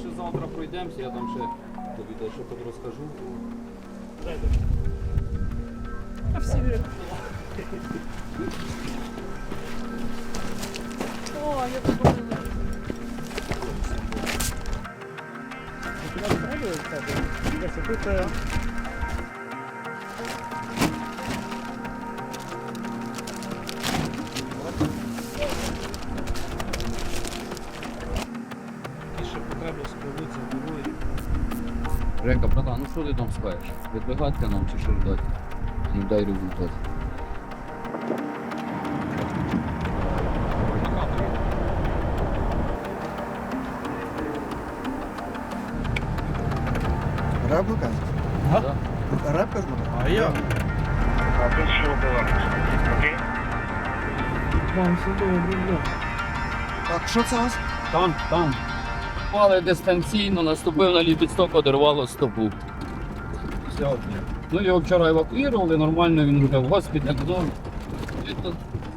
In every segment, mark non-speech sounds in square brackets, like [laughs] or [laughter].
ще завтра пройдемося, я там ще тобі дещо тут розкажу. А всі вірять. О, я подумала. Тут е, Жека, братан, ну що ти там скажеш? Відбігати нам чи що ждати? Ну дай результат. реплика? Да? Репка ж буде? А я? А тут що було? Окей? Вам все добре, бля. Так, що це у вас? Танк, танк. Пали дистанційно, наступив на ліпісток, одервало стопу. Ну його вчора евакуювали, нормально він вже в госпіталі. Ну, і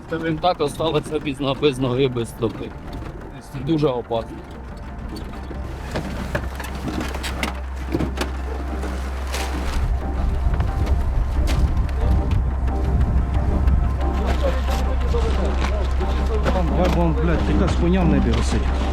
скажімо так, осталося без, без ноги, без стопи. Тобто Дуже опасно. Давай, вон, блядь, яка коня в небі висить.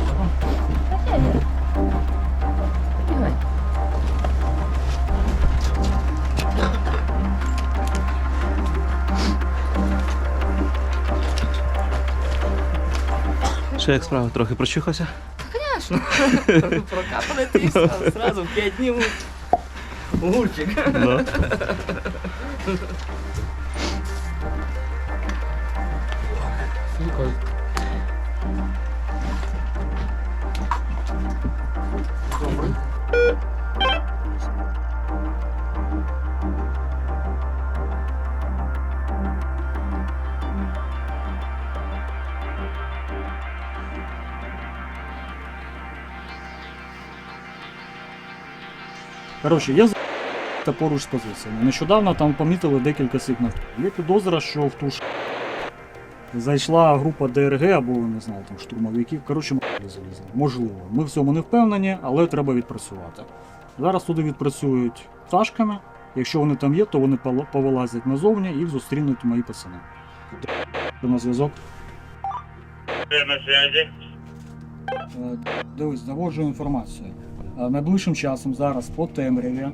Що як справа трохи прочихався? [laughs] Прокапали ти все, сразу в 5 днів. Гурчик. Да. Коротше, я та поруч з позиціями. Нещодавно там помітили декілька сигналів. Є підозра, що в ту ж зайшла група ДРГ або не знаю, там штурмовиків. Коротше, м***ли залізли. Можливо. Ми в цьому не впевнені, але треба відпрацювати. Зараз туди відпрацюють пташками. Якщо вони там є, то вони повилазять назовні і зустрінуть мої пацани. На зв'язок. На зв'язі? Е, Дивись, заводжу інформацію. Е, Найближчим часом зараз по темряві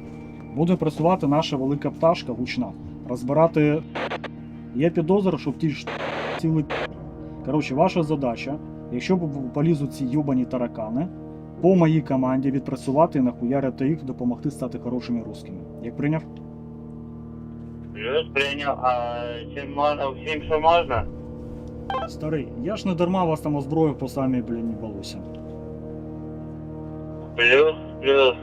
буде працювати наша велика пташка гучна. Розбирати. Є підозра, що в ті ж цілий. Коротше, ваша задача, якщо полізуть ці юбані таракани, по моїй команді відпрацювати нахуярити їх, допомогти стати хорошими русскими. Як прийняв? Плюс прийняв, а всім, можна, всім що можна? Старий, я ж не дарма вас там озброїв по самій блін балусі. Плюс, плюс.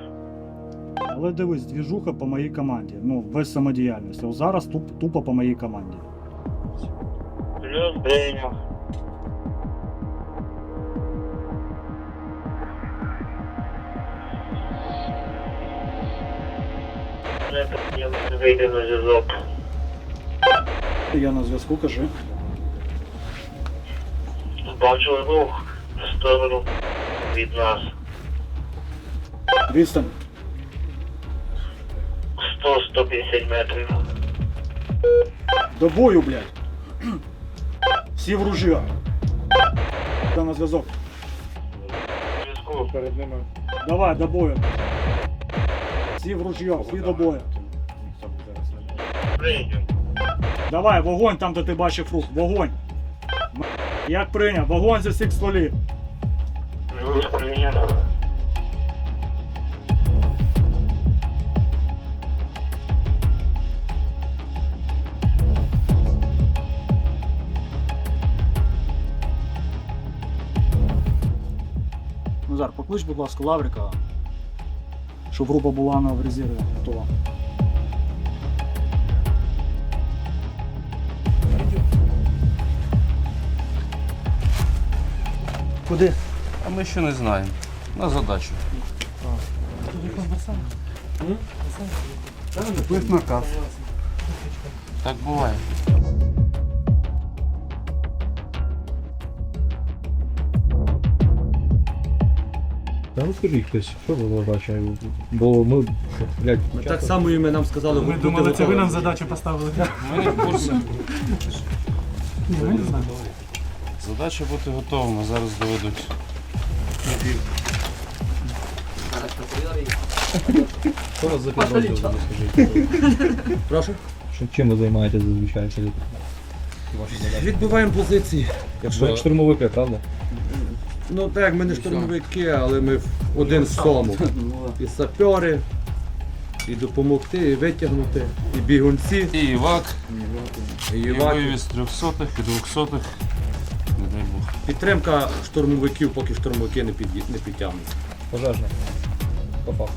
Але дивись, двіжуха по моїй команді. Ну, без самодіяльності. Ось зараз туп, тупо по моїй команді. Плюс прийняв. Не прийняв, вийти на зв'язок. Я на зв'язку кажи. Бачу рух в сторону від нас. Відстань. 100-150 метрів. До бою, блядь. Всі в ружья. Я на зв'язок. Зв'язку перед ними. Давай, до бою. Всі в ружья, всі до бою. Давай, вогонь там, де ти бачив рух. Вогонь. Як прийняв? Вогонь зі всіх столів. Назар, поклич, будь ласка, Лаврика, щоб група була на в резерві готова. Куди? А ми ще не знаємо. На задачу. Вплив наказ. Так буває. Та розкажіть хтось, що було задача? Бо ми, блядь, Так само і ми нам сказали, Ми будьте думали, це ви готові. нам задачу поставили. Ми не в курсі. Ні, ми не знаємо. Задача бути готовим, зараз доведуть. що вас за підрозділ, скажіть? Прошу. Що, чим ви займаєтесь зазвичай? Ваші задачі? Відбиваємо позиції. Ви штурмовики, правда? Ну так, ми не штурмовики, але ми один з тому. І сапери, і допомогти, і витягнути, і бігунці, І івак, і і іваки. вивіз трьохсотих, і двохсотих. Не дай Бог. Підтримка штурмовиків, поки штурмовики не, під'ї- не підтягнуть. Пожежна. По факту.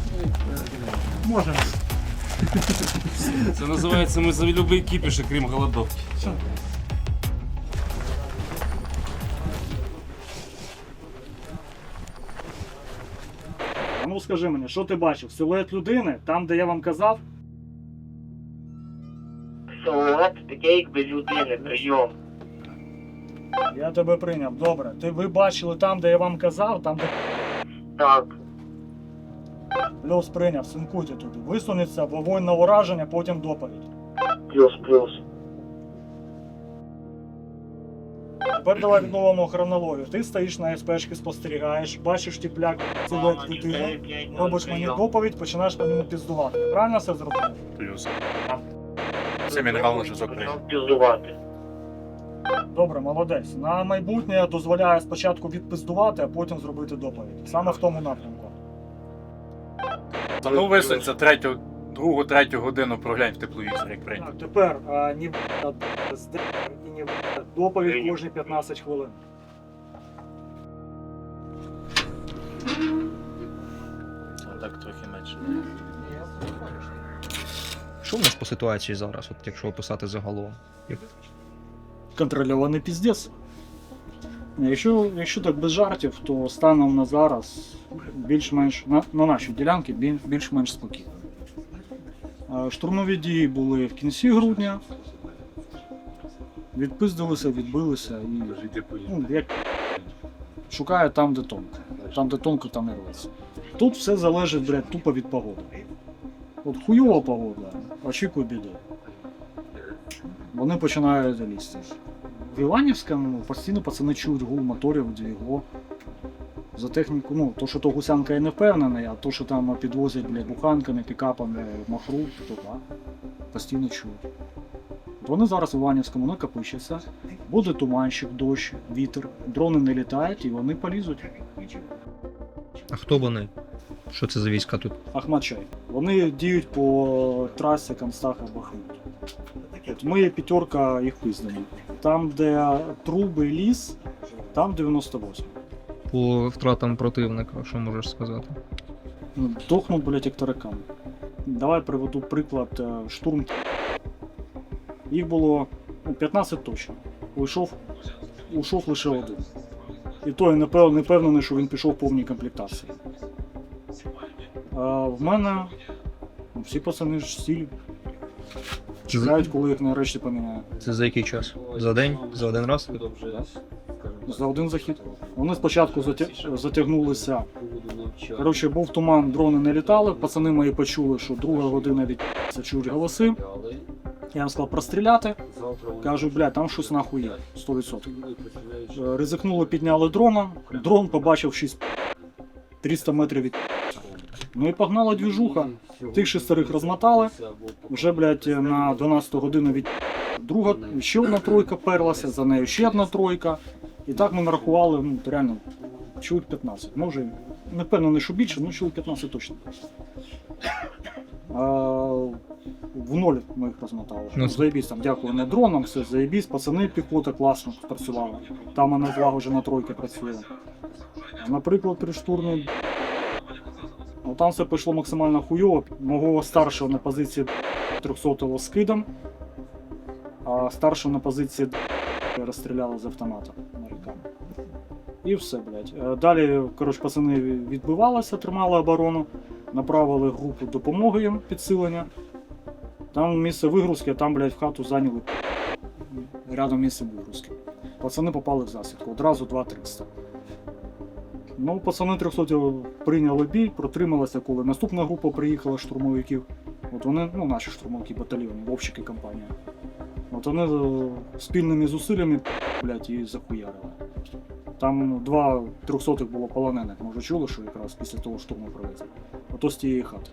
Можемо. Це називається ми за любий кіпіш, крім голодовки. Скажи мені, що ти бачив? Силует людини, там, де я вам казав? Силует таке, якби людини, прийом. Я тебе прийняв. Добре. Ти ви бачили там, де я вам казав, там, де Так, плюс прийняв, синкуйте туди. Висунеться, вогонь на ураження, потім доповідь. плюс-плюс. Тепер давай відновимо хронологію. Ти стоїш на СПшки, спостерігаєш, бачиш ті тіпляк, силует людини, робиш мені доповідь, починаєш по ньому піздувати. Правильно все зробив? Плюс. Це мінерал на Піздувати. Добре, молодець. На майбутнє я дозволяю спочатку відпиздувати, а потім зробити доповідь. Саме в тому напрямку. Та ну висунься третю, другу, третю годину проглянь в тепловізор, як прийнято. Так, тепер а, ні з- доповідь кожні 15 хвилин. Так трохи менше. Що в нас по ситуації зараз, от якщо описати загалом? Контрольований піздець. Якщо, якщо так без жартів, то станом на зараз більш-менш на, на нашій ділянці більш-менш спокійно. Е, Штурмові дії були в кінці грудня. Відпиздилися, відбилися і ну, як шукаю там, де тонко. Там, де тонко, там і рветься. Тут все залежить, блядь, тупо від погоди. От хуйова погода, очікуй біди. Вони починають лізти. В Іванівському постійно пацани чують гул моторів, двіго. За техніку, ну, то, що то гусянка я не впевнений, а то, що там підвозять блядь, буханками, пікапами, махру, то да, постійно чують. Вони зараз в Іванівському накопичаться, буде туманщик, дощ, вітер, дрони не літають і вони полізуть. А хто вони? Що це за війська тут? Ахмадчай. Вони діють по трасі Констаха Бахмут. От ми п'ятерка їх пиздимо. Там, де труби і ліс, там 98. По втратам противника, що можеш сказати? Ну, Дохнуть, блядь, як таракани. Давай приведу приклад е, штурм. Їх було ну, 15 точно. Уйшов, ушов лише один. І той не пев- не впевнений, що він пішов в повній комплектації. А в мене ну, всі пацани ж сілі. Чекають, коли їх нарешті поміняють. Це за який час? За день? За один раз? За один захід. Вони спочатку затя- затягнулися. Коротше, був туман, дрони не літали. Пацани мої почули, що друга година від чують голоси. Я їм сказав простріляти. Кажуть, блядь, там щось нахуй є, 100%. Е, Ризикнули, підняли дрона. Дрон побачив 6 300 метрів від. Ну і погнала двіжуха. Тих шестерих розмотали. Вже, блядь, на 12 годину від друга ще одна тройка перлася, за нею ще одна тройка. І так ми нарахували, ну, реально, чоловік 15. Може, не впевнений, що більше, ну чоловік 15 точно. А, в ноль ми їх розмотали. Ну, заєбісь, там, дякую не дронам, все заєбісь, пацани, піхота класно спрацювала. Там вона злагоджена тройка працює. Наприклад, при штурмі. Ну, там все пішло максимально хуйово. Мого старшого на позиції 300-го скидом, а старшого на позиції розстріляли з автомата американо. І все, блядь. Е, Далі, коротше, пацани відбивалися, тримали оборону, направили групу допомоги їм підсилення. Там місце вигрузки, а там, блядь, в хату зайняли рядом місце вигрузки. Пацани попали в засідку. Одразу 2-300. Ну, пацани 300 прийняли бій, протрималися, коли наступна група приїхала штурмовиків. От вони, ну, наші штурмовики батальйоні, вовчики компанія. От вони е, спільними зусиллями, блядь, її захуярили. Там два трьохсотих було полонених, може чули, що якраз після того штурму привезли. Ото з тієї хати.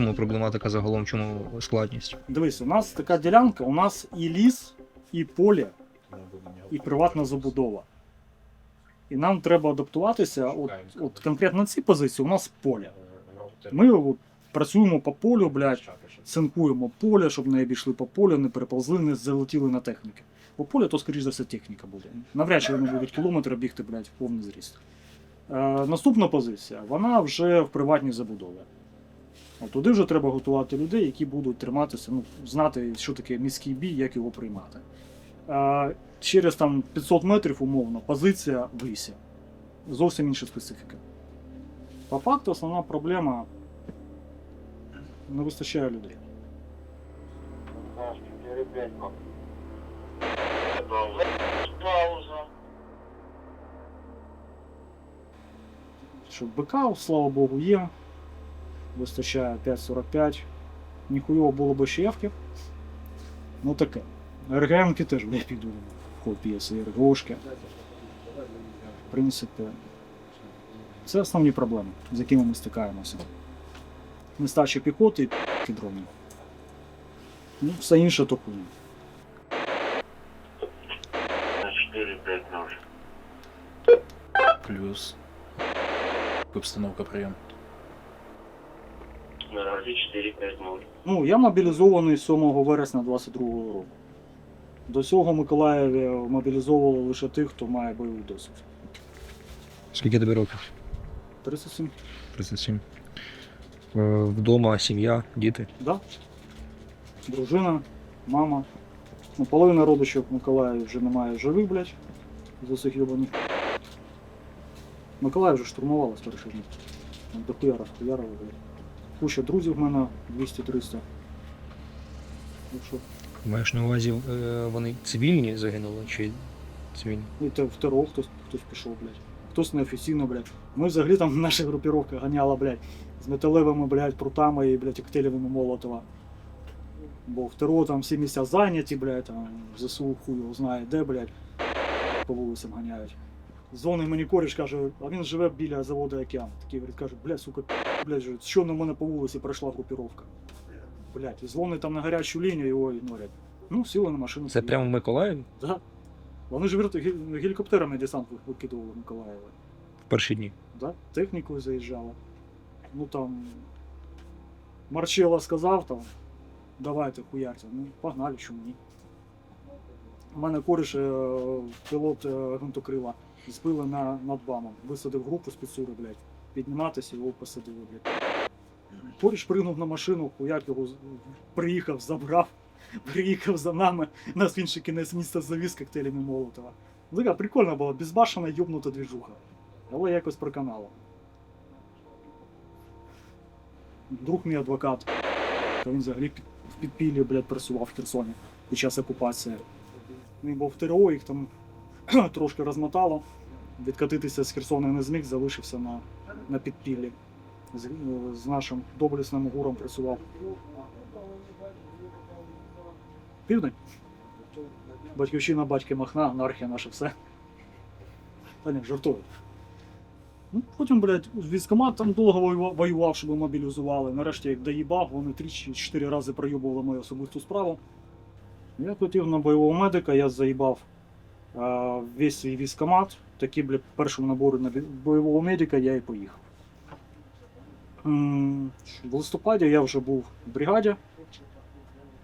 Чому проблематика загалом, чому складність? Дивись, у нас така ділянка, у нас і ліс, і поле, і приватна забудова. І нам треба адаптуватися. От, от конкретно на цій позиції у нас поле. Ми от, працюємо по полю, блядь, цинкуємо поле, щоб не обійшли по полю, не переползли, не залетіли на техніки. По полю, то, скоріш за все, техніка буде. Навряд чи вони будуть кілометри бігти, блядь, в повний зріст. Е, наступна позиція, вона вже в приватній забудові. От туди вже треба готувати людей, які будуть триматися, ну, знати, що таке міський бій, як його приймати. А, через там 500 метрів, умовно, позиція в лісі. Зовсім інша специфіка. По факту, основна проблема не вистачає людей. Що БК, слава Богу, є вистачає 5,45. Ніхуйово було би ще евків. Ну таке. РГМки теж не піду в ход п'єси, РГОшки. В принципі, це основні проблеми, з якими ми стикаємося. Нестача піхоти і підробні. Ну, все інше то хуйня. 4-5-0. Плюс. Обстановка прием. 450. Ну, я мобілізований 7 вересня 22-го року. До цього Миколаєві мобілізовували лише тих, хто має бойовий досвід. Скільки тобі років? 37. 37. Е, вдома сім'я, діти. Да? Дружина, мама. Ну, половина родичів Миколаїв вже немає живих, блядь, з усіх йобаних. Миколаїв вже штурмувала старшину. Там дохуяра, хуяра, блядь. Куча друзів в мене 200-300. Ну Маєш на увазі, е, вони цивільні загинули чи цивільні? і те в ТРО хтось, хтось пішов, блядь. Хтось неофіційно, блядь. Ми взагалі там [laughs] наша групіровка ганяла, блядь, з металевими, блядь, прутами і, блядь, коктейлями Молотова. Бо в ТРО там всі місця зайняті, блядь, там ЗСУ хуй його знає де, блядь, по вулицям ганяють. Дзвонить мені коріш, каже, а він живе біля заводу океан. Такий говорить, каже, блядь, сука, блядь, що на мене по вулиці пройшла групіровка. Блядь, і дзвонить там на гарячу лінію, його ігнорять. Ну, сіли на машину. Це прямо в Миколаєві Да. Вони ж вірт- гелікоптерами десант викидували в Миколаєві. в перші дні. Да? Технікою заїжджали. Ну там. Марчелло сказав там. Давайте хуярте. Ну, погнали, чому ні. У мене коріш е, пілот е, гвинтокрила збили на, над бамом. Висадив групу з підсури, блядь. Підніматися, його посадили, блядь. Коріш пригнув на машину, хуяк його приїхав, забрав, [laughs] приїхав за нами, нас в інший кінець міста завіз коктейлями Молотова. Ну, Така прикольна була, безбашена йобнута двіжуха. Але якось проканало. Друг мій адвокат, він взагалі в підпіллі, блядь, працював в Херсоні під час окупації. Він був в ТРО, їх там [clears throat] трошки розмотало. Відкатитися з Херсона не зміг, залишився на, на підпіллі. З, е, з нашим доблесним гуром працював. Південь. Батьківщина батьки Махна, анархія наше все. Та ні, жартую. Ну, потім, блядь, військомат там довго воював, щоб мобілізували. Нарешті, як доїбав, вони три чи чотири рази проюбували мою особисту справу. Я хотів на бойового медика, я заїбав е, весь свій військомат. Такі, блядь, в першому наборі на бойового медика я і поїхав. В листопаді я вже був в бригаді,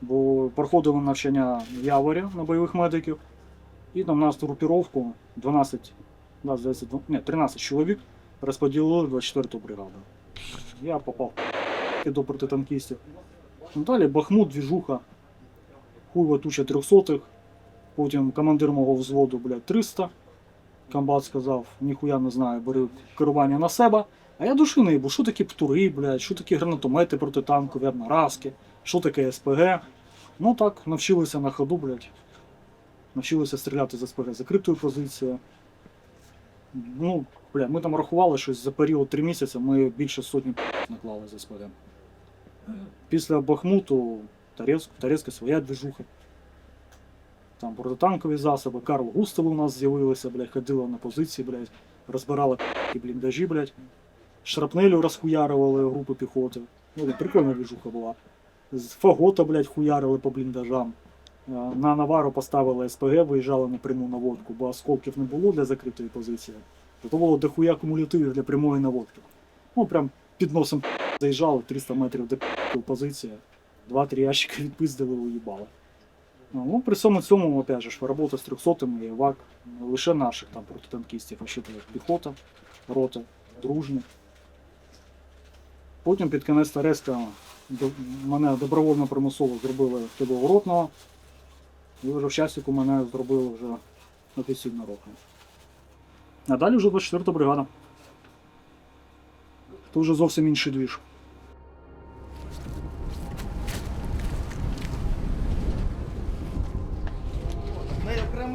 бо проходили навчання в Яворі на бойових медиків. І там нас групіровку 12, да, здається, ні, 13 чоловік розподілили 24-ту бригаду. Я попав до протитанкістів. Ну, Далі Бахмут, двіжуха, хуйва туча трьохсотих. Потім командир мого взводу, блядь, 300. Комбат сказав, ніхуя не знаю, бери керування на себе. А я душі не їбу, що такі птури, блядь, що такі гранатомети протитанкові, одноразки, що таке СПГ. Ну так, навчилися на ходу, блядь. Навчилися стріляти з СПГ закритою позицією. Ну, бля, ми там рахували, що за період 3 місяці ми більше сотні наклали з СПГ. Після Бахмуту Тарецьк, Тарецька своя движуха. Там протитанкові засоби, Карл Густави у нас з'явилися, блядь, ходили на позиції, блядь, розбирали бліндажі, блядь. Шрапнелю розхуярували групи піхоти. Ну, прикольна движуха була. З фагота, блядь, хуярили по бліндажам. Е, На Навару поставили СПГ, виїжджали на пряму наводку, бо осколків не було для закритої позиції. То було дохуя кумулятивів для прямої наводки. Ну, прям під носом заїжджали 300 метрів до позиції. Два-три ящика відпиздили, уїбали. Ну, при всьому цьому, опять же, робота з 300 і ВАК лише наших там протитанкістів, а ще піхота, рота, дружні. Потім під кінець Тареска мене добровольно примусово зробили ротного. І вже в часіку мене зробили вже офіційно ротного. А далі вже 24 бригада. Це вже зовсім інший двіж.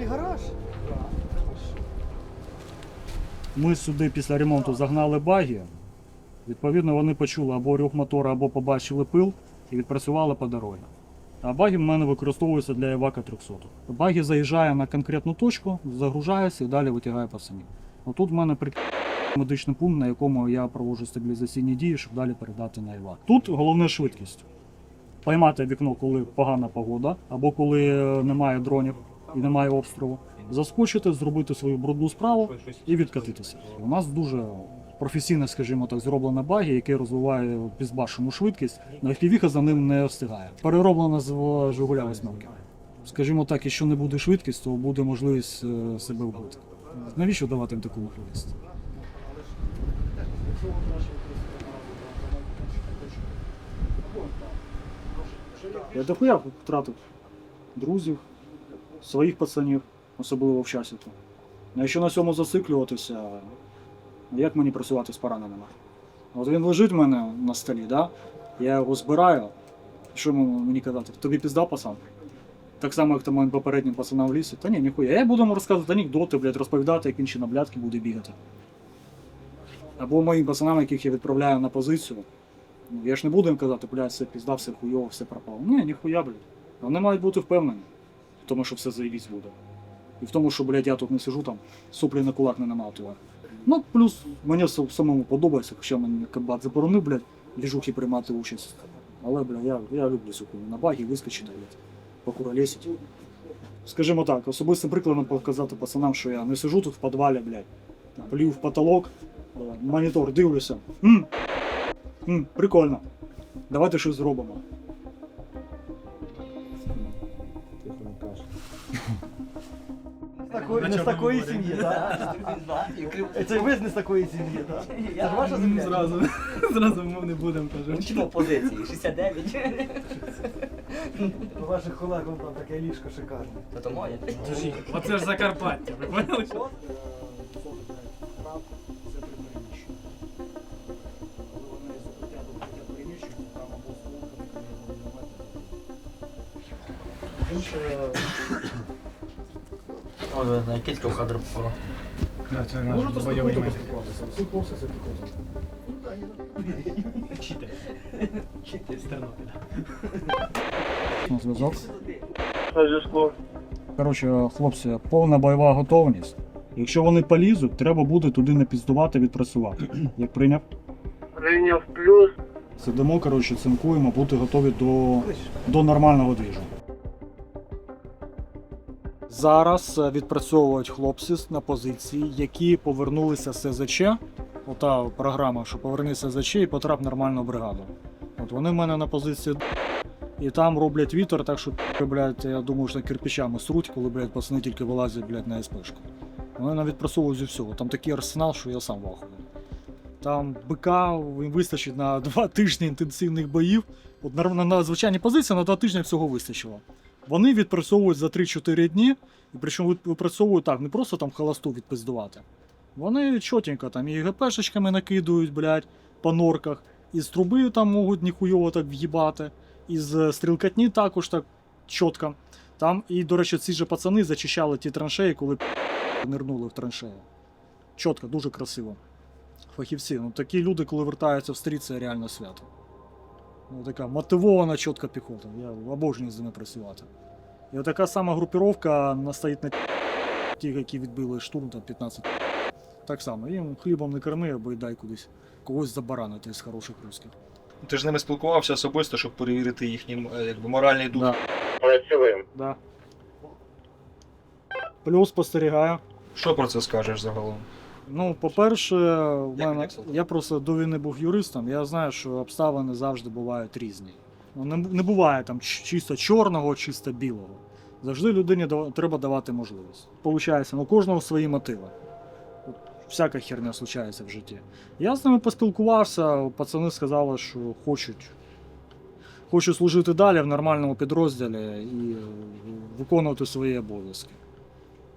Окремий гараж. Ми сюди після ремонту загнали баги. Відповідно, вони почули або рух мотора, або побачили пил і відпрацювали по дорозі. А баги в мене використовуються для евака 300. Баги заїжджає на конкретну точку, загружається і далі витягає пацанів. Отут в мене при медичний пункт, на якому я проводжу стабілізаційні дії, щоб далі передати на евак. Тут головне швидкість. Поймати вікно, коли погана погода, або коли е, немає дронів і немає обстрілу. Заскочити, зробити свою брудну справу і відкатитися. У нас дуже професійно, скажімо так, зроблена багі, яке розвиває безбашену швидкість, на FPV за ним не встигає. Перероблена з Жигуля восьмерки. Скажімо так, якщо не буде швидкість, то буде можливість е, себе вбити. Навіщо давати їм таку можливість? Я дохуя втратив друзів, своїх пацанів, особливо в часіку. А якщо на цьому зациклюватися, як мені працювати з пораненими? От він лежить в мене на столі, да? я його збираю. Що йому мені казати? Тобі пізда, пацан? Так само, як там моїм попереднім пацанам в лісі. Та ні, ніхуя. Я буду йому розказувати анекдоти, блядь, розповідати, як він ще на блядки буде бігати. Або моїм пацанам, яких я відправляю на позицію. Ну, я ж не буду їм казати, блядь, все пізда, все хуйово, все пропало. Ні, ніхуя, блядь. Вони мають бути впевнені в тому, що все заїбісь буде. І в тому, що, блядь, я тут не сижу там, соплі на кулак не наматував. Ну, плюс мені самому подобається, хоча мені комбат заборонив, блядь, в приймати участь. Але, бля, я, я люблю цю. На багі вискочити, блядь, покуролесить. Скажімо так, особистим прикладом показати пацанам, що я не сижу тут в підвалі, блядь, плюю в потолок, е, монітор дивлюся. М, м, прикольно. Давайте щось зробимо. Не з такої сім'ї, так? Це ви ж не з такої сім'ї, так? Це ж ваша земля? Зразу, [laughs] зразу ми не будемо кажу. Чому позиції? 69. У ваших колег вон там таке ліжко шикарне. Та то моє. Оце ж Закарпаття, ви поняли? Ой, на кілька кадр попало. Це наш бойовий з Тернопіля. На зв'язок. Коротше, хлопці, повна бойова готовність. Якщо вони полізуть, треба буде туди не піздувати, відпрацювати. Як прийняв? Прийняв плюс. Сидимо, коротше, цинкуємо, бути готові до, до нормального двіжу. Зараз е, відпрацьовують хлопці на позиції, які повернулися з СЗЧ. Ота програма, що повернися з СЗЧ і потрап нормальну бригаду. От вони в мене на позиції і там роблять вітер, так що, блядь, я думаю, що кирпичами сруть, коли, блядь, пацани тільки вилазять, блядь, на СПшку. Вони навіть відпрацьовують зі всього. Там такий арсенал, що я сам вахую. Там БК вистачить на два [laughs] тижні інтенсивних боїв. От на, на, на звичайній позиції на два тижні всього вистачило. Вони відпрацьовують за 3-4 дні, і причому від- відпрацьовують так, не просто там холосту відпиздувати, Вони чотенько там і ГПшечками накидують, блядь, по норках, із труби там можуть ніхуйово так в'їбати, із е, стрілкатні також так чітко. Там, і, до речі, ці же пацани зачищали ті траншеї, коли нирнули в траншеї. Чітко, дуже красиво. Фахівці. Ну такі люди, коли вертаються в стріт, це реально свято. Ну, така мотивована чітка піхота. Я обожнюю з ними працювати. І отака сама групіровка настоїть на ті, які відбили штурм там 15. Так само, їм хлібом не корми, або й дай кудись когось забаранити з хороших русських. Ти ж з ними спілкувався особисто, щоб перевірити їхній е, якби, моральний дух. Да, Працюємо. да. Плюс спостерігаю. Що про це скажеш загалом? Ну, по-перше, в Як мене, я просто до війни був юристом, я знаю, що обставини завжди бувають різні. Ну, не, не буває там ч- чисто чорного, чисто білого. Завжди людині дава- треба давати можливість. Получається, ну у кожного свої мотиви. От Всяка херня случається в житті. Я з ними поспілкувався, пацани сказали, що хочуть. Хочуть служити далі в нормальному підрозділі і е, виконувати свої обов'язки.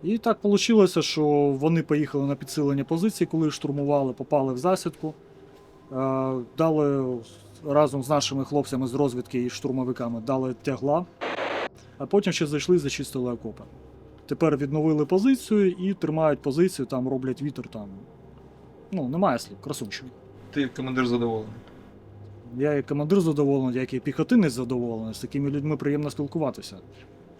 І так вийшло, що вони поїхали на підсилення позицій, коли штурмували, попали в засідку. Е, Дали разом з нашими хлопцями з розвідки і штурмовиками дали тягла, а потім ще зайшли і зачистили окопи. Тепер відновили позицію і тримають позицію, там роблять вітер там. Ну, немає слів, красунчик. Ти як командир задоволений. Я як командир задоволений, як і піхотинець задоволений. З такими людьми приємно спілкуватися.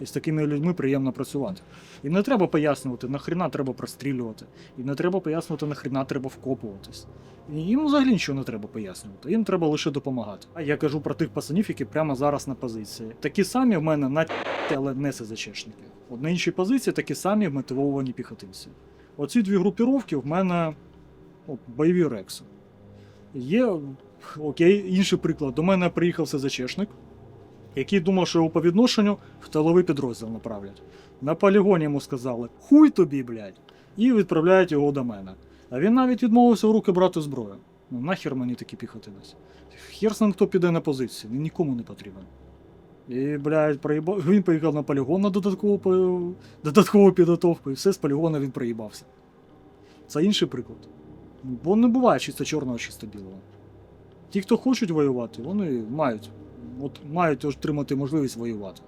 І з такими людьми приємно працювати. І не треба пояснювати, нахрена треба прострілювати. І не треба пояснювати, нахрена треба вкопуватись. І їм взагалі нічого не треба пояснювати. Їм треба лише допомагати. А я кажу про тих пацанів, які прямо зараз на позиції. Такі самі в мене на але не СЗЧшники. От на іншій позиції такі самі мотивовані піхотинці. Оці дві групіровки в мене ну, бойові рекси. Є окей, інший приклад. До мене приїхав СЗЧшник, який думав, що його по відношенню в тиловий підрозділ направлять. На полігоні йому сказали хуй тобі, блядь, і відправляють його до мене. А він навіть відмовився в руки брати зброю. Ну нахер мені такий піхотинець. Хер з хто піде на позицію, він нікому не потрібен. І, блядь, проїбав. Він поїхав на полігон на додаткову, додаткову підготовку, і все з полігону він проїбався. Це інший приклад. Бо не буває чисто чорного, чисто білого. Ті, хто хочуть воювати, вони мають, от, мають отримати можливість воювати.